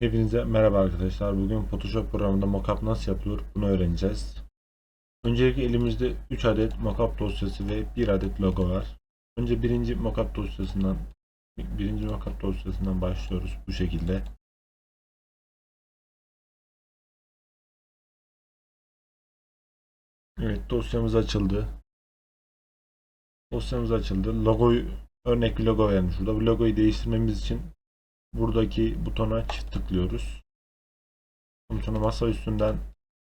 Hepinize merhaba arkadaşlar. Bugün Photoshop programında mockup nasıl yapılır bunu öğreneceğiz. Öncelikle elimizde 3 adet mockup dosyası ve 1 adet logo var. Önce birinci mockup dosyasından birinci mockup dosyasından başlıyoruz bu şekilde. Evet dosyamız açıldı. Dosyamız açıldı. Logoyu örnek bir logo vermiş burada. Bu logoyu değiştirmemiz için buradaki butona çift tıklıyoruz. Sonra masa üstünden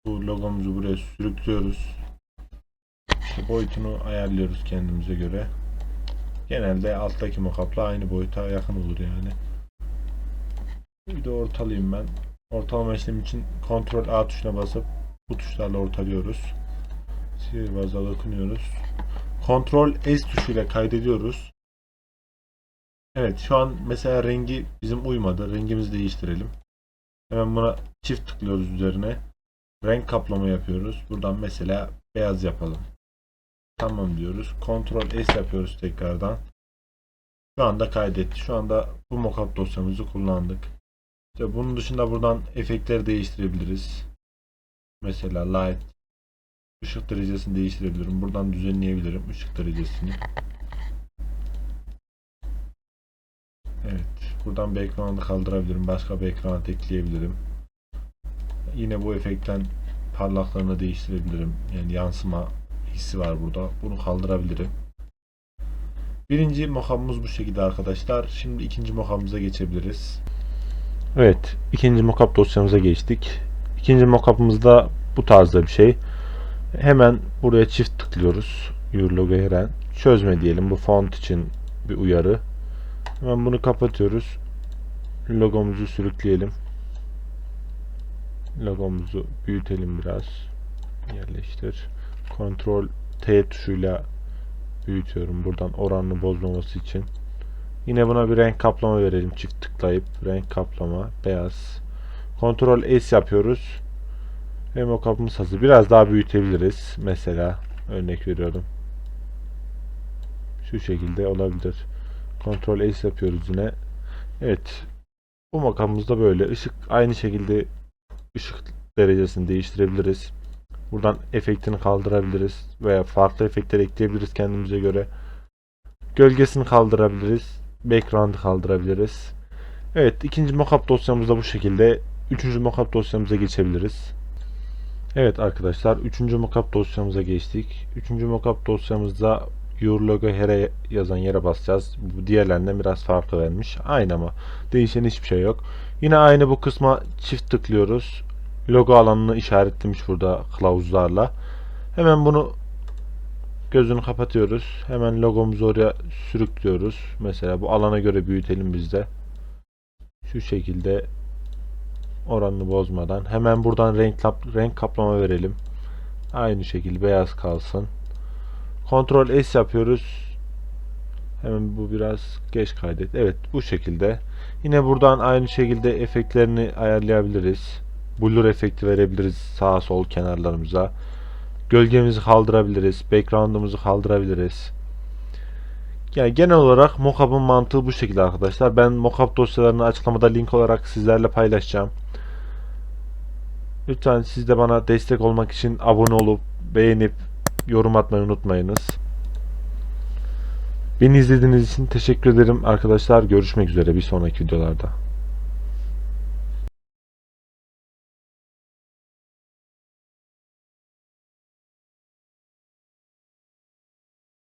bu logomuzu buraya sürüklüyoruz. Boyutunu ayarlıyoruz kendimize göre. Genelde alttaki mockup'la aynı boyuta yakın olur yani. Bir de ortalayayım ben. Ortalama işlem için Ctrl A tuşuna basıp bu tuşlarla ortalıyoruz. Sihirbaza dokunuyoruz. Ctrl S tuşuyla kaydediyoruz. Evet şu an mesela rengi bizim uymadı. Rengimizi değiştirelim. Hemen buna çift tıklıyoruz üzerine. Renk kaplama yapıyoruz. Buradan mesela beyaz yapalım. Tamam diyoruz. Ctrl S yapıyoruz tekrardan. Şu anda kaydetti. Şu anda bu mockup dosyamızı kullandık. İşte bunun dışında buradan efektleri değiştirebiliriz. Mesela light ışık derecesini değiştirebilirim. Buradan düzenleyebilirim ışık derecesini. Buradan background'ı kaldırabilirim. Başka background ekleyebilirim. Yine bu efektten parlaklığını değiştirebilirim. Yani yansıma hissi var burada. Bunu kaldırabilirim. Birinci mockup'ımız bu şekilde arkadaşlar. Şimdi ikinci mockup'ımıza geçebiliriz. Evet. ikinci mockup dosyamıza geçtik. İkinci mockup'ımızda bu tarzda bir şey. Hemen buraya çift tıklıyoruz. Eurologo Eren. Çözme diyelim. Bu font için bir uyarı. Hemen bunu kapatıyoruz. Logomuzu sürükleyelim. Logomuzu büyütelim biraz. Yerleştir. Ctrl T tuşuyla büyütüyorum. Buradan oranını bozmaması için. Yine buna bir renk kaplama verelim. Çift tıklayıp renk kaplama. Beyaz. Ctrl S yapıyoruz. Ve mockup'ımız hazır. Biraz daha büyütebiliriz. Mesela örnek veriyorum. Şu şekilde olabilir. Ctrl S yapıyoruz yine. Evet. Bu makamımızda böyle. Işık aynı şekilde ışık derecesini değiştirebiliriz. Buradan efektini kaldırabiliriz veya farklı efektler ekleyebiliriz kendimize göre. Gölgesini kaldırabiliriz. Background'ı kaldırabiliriz. Evet, ikinci mockup dosyamız da bu şekilde. Üçüncü mockup dosyamıza geçebiliriz. Evet arkadaşlar, üçüncü mockup dosyamıza geçtik. Üçüncü mockup dosyamızda Your Logo Here yazan yere basacağız. Bu diğerlerinden biraz farklı vermiş. Aynı ama değişen hiçbir şey yok. Yine aynı bu kısma çift tıklıyoruz. Logo alanını işaretlemiş burada kılavuzlarla. Hemen bunu gözünü kapatıyoruz. Hemen logomuzu oraya sürüklüyoruz. Mesela bu alana göre büyütelim biz de. Şu şekilde oranını bozmadan. Hemen buradan renk, renk kaplama verelim. Aynı şekilde beyaz kalsın. Ctrl S yapıyoruz. Hemen bu biraz geç kaydet. Evet bu şekilde. Yine buradan aynı şekilde efektlerini ayarlayabiliriz. Blur efekti verebiliriz sağa sol kenarlarımıza. Gölgemizi kaldırabiliriz. Background'ımızı kaldırabiliriz. Yani genel olarak mockup'ın mantığı bu şekilde arkadaşlar. Ben mockup dosyalarını açıklamada link olarak sizlerle paylaşacağım. Lütfen siz de bana destek olmak için abone olup beğenip yorum atmayı unutmayınız. Beni izlediğiniz için teşekkür ederim arkadaşlar. Görüşmek üzere bir sonraki videolarda.